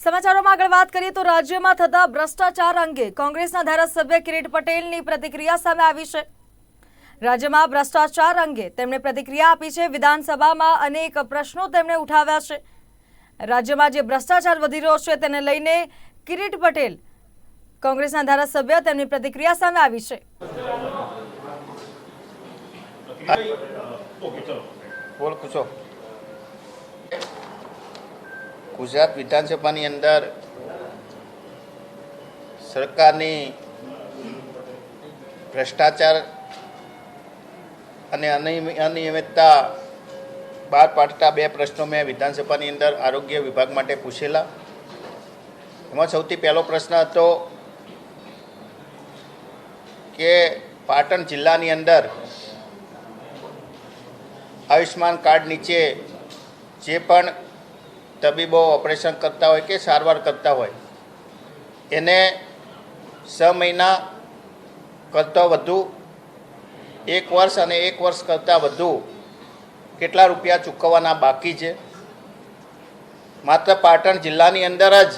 સમાચારોમાં આગળ વાત કરીએ તો રાજ્યમાં થતા ભ્રષ્ટાચાર અંગે કોંગ્રેસના ધારાસભ્ય કિરીટ પટેલની પ્રતિક્રિયા સામે આવી છે. રાજ્યમાં ભ્રષ્ટાચાર અંગે તેમણે પ્રતિક્રિયા આપી છે. વિધાનસભામાં અનેક પ્રશ્નો તેમણે ઉઠાવ્યા છે. રાજ્યમાં જે ભ્રષ્ટાચાર વધી રહ્યો છે તેને લઈને કિરીટ પટેલ કોંગ્રેસના ધારાસભ્ય તેમની પ્રતિક્રિયા સામે આવી છે. બોલ, પૂછો. ગુજરાત વિધાનસભાની અંદર સરકારની ભ્રષ્ટાચાર અને અનિયમિ- અનિયમિતતા બહાર પાડતા બે પ્રશ્નો મેં વિધાનસભાની અંદર આરોગ્ય વિભાગ માટે પૂછેલા. એમાં સૌથી પહેલો પ્રશ્ન હતો કે પાટણ જિલ્લાની અંદર આયુષ્માન કાર્ડ નીચે જે પણ તબીબો ઓપરેશન કરતા હોય કે સારવાર કરતા હોય, એને છ મહિના કરતાં વધુ, એક વર્ષ અને એક વર્ષ કરતાં વધુ કેટલા રૂપિયા ચૂકવવાના બાકી છે? માત્ર પાટણ જિલ્લાની અંદર જ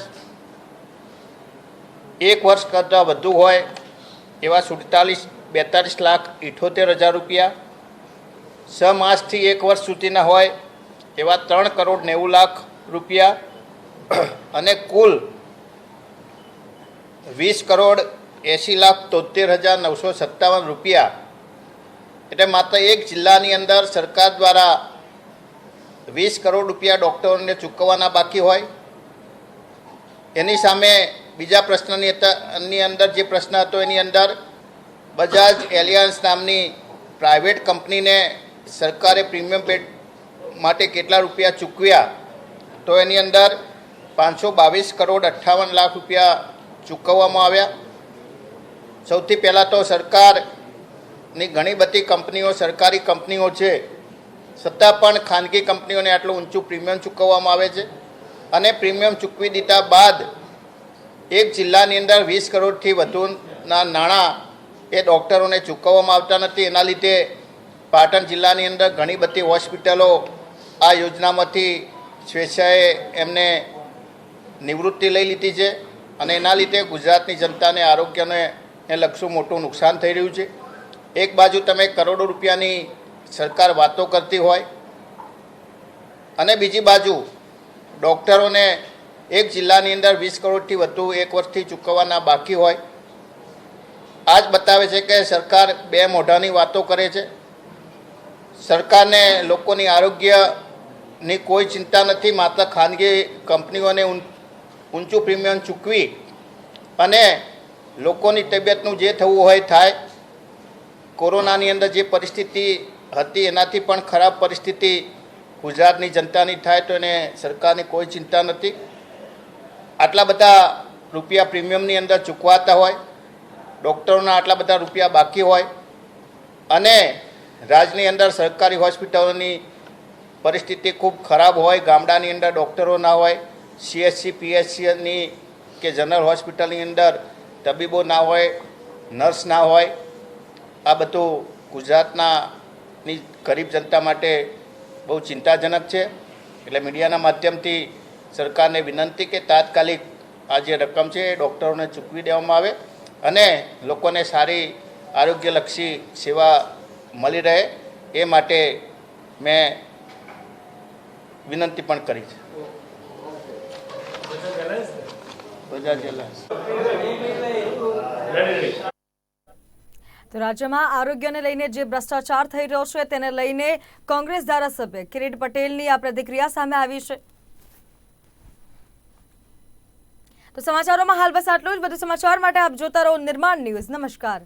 એક વર્ષ કરતાં વધુ હોય એવા સુડતાલીસ, બેતાલીસ લાખ ઇઠોતેર હજાર રૂપિયા, છ માસથી એક વર્ષ સુધીના હોય એવા ત્રણ કરોડ નેવું લાખ રૂપિયા અને કુલ વીસ કરોડ એંસી લાખ તોતેર હજાર નવસો સત્તાવન રૂપિયા. એટલે માત્ર એક જિલ્લાની અંદર સરકાર દ્વારા વીસ કરોડ રૂપિયા ડૉક્ટરોને ચૂકવવાના બાકી હોય. એની સામે બીજા પ્રશ્નની ની અંદર જે પ્રશ્ન હતો એની અંદર બજાજ એલિયન્સ નામની પ્રાઇવેટ કંપનીને સરકારે પ્રીમિયમ પેડ માટે કેટલા રૂપિયા ચૂકવ્યા? તો એની અંદર પાંચસો બાવીસ કરોડ અઠ્ઠાવન લાખ રૂપિયા ચૂકવવામાં આવ્યા. સૌથી પહેલાં તો સરકારની ઘણી બધી કંપનીઓ, સરકારી કંપનીઓ છે, છતાં પણ ખાનગી કંપનીઓને આટલું ઊંચું પ્રીમિયમ ચૂકવવામાં આવે છે અને પ્રીમિયમ ચૂકવી દીધા બાદ એક જિલ્લાની અંદર વીસ કરોડથી વધુના નાણાં એ ડૉક્ટરોને ચૂકવવામાં આવતા નથી. એના લીધે પાટણ જિલ્લાની અંદર ઘણી બધી હોસ્પિટલો આ યોજનામાંથી સ્વેચ્છાએ એમને નિવૃત્તિ લઈ લીધી છે અને એના લીધે ગુજરાતની જનતાને આરોગ્યને એ લક્ષું મોટું નુકસાન થઈ રહ્યું છે. એક બાજુ તમે કરોડો રૂપિયાની સરકાર વાતો કરતી હોય અને બીજી બાજુ ડૉક્ટરોને એક જિલ્લાની અંદર વીસ કરોડથી વધુ એક વર્ષથી ચૂકવવાના બાકી હોય. આ જ બતાવે છે કે સરકાર બે મોઢાની વાતો કરે છે. સરકારને લોકોની આરોગ્યની કોઈ ચિંતા નથી. માત્ર ખાનગી કંપનીઓને ઊંચું પ્રીમિયમ ચૂકવી અને લોકોની તબિયતનું જે થવું હોય થાય. કોરોનાની અંદર જે પરિસ્થિતિ હતી એનાથી પણ ખરાબ પરિસ્થિતિ ગુજરાતની જનતાની થાય તો એને સરકારની કોઈ ચિંતા નથી. આટલા બધા રૂપિયા પ્રીમિયમની અંદર ચૂકવાતા હોય, ડૉક્ટરોના આટલા બધા રૂપિયા બાકી હોય અને રાજની અંદર સરકારી હોસ્પિટલોની પરિસ્થિતિ ખૂબ ખરાબ હોય, ગામડાની અંદર ડૉક્ટરો ના હોય સીએચસી પીએચસીની કે જનરલ હોસ્પિટલની અંદર તબીબો ના હોય, નર્સ ના હોય, આ બધું ગુજરાતના ની ગરીબ જનતા માટે બહુ ચિંતાજનક છે. એટલે મીડિયાના માધ્યમથી સરકારને વિનંતી કે તાત્કાલિક આ જે રકમ છે એ ડૉક્ટરોને ચૂકવી દેવામાં આવે અને લોકોને સારી આરોગ્યલક્ષી સેવા મળી રહે. એ માટે મેં વિનંતી પણ કરી છે. તો રાજ્યમાં આરોગ્યને લઈને જે ભ્રષ્ટાચાર થઈ રહ્યો છે, તેને લઈને કોંગ્રેસ ધારાસભ્ય કિરીટ પટેલની આ પ્રતિક્રિયા સામે આવી છે. તો સમાચારોમાં હાલ બસ આટલું જ. બધું સમાચાર માટે આપ જોતા રહો નિર્માણ ન્યૂઝ. નમસ્કાર.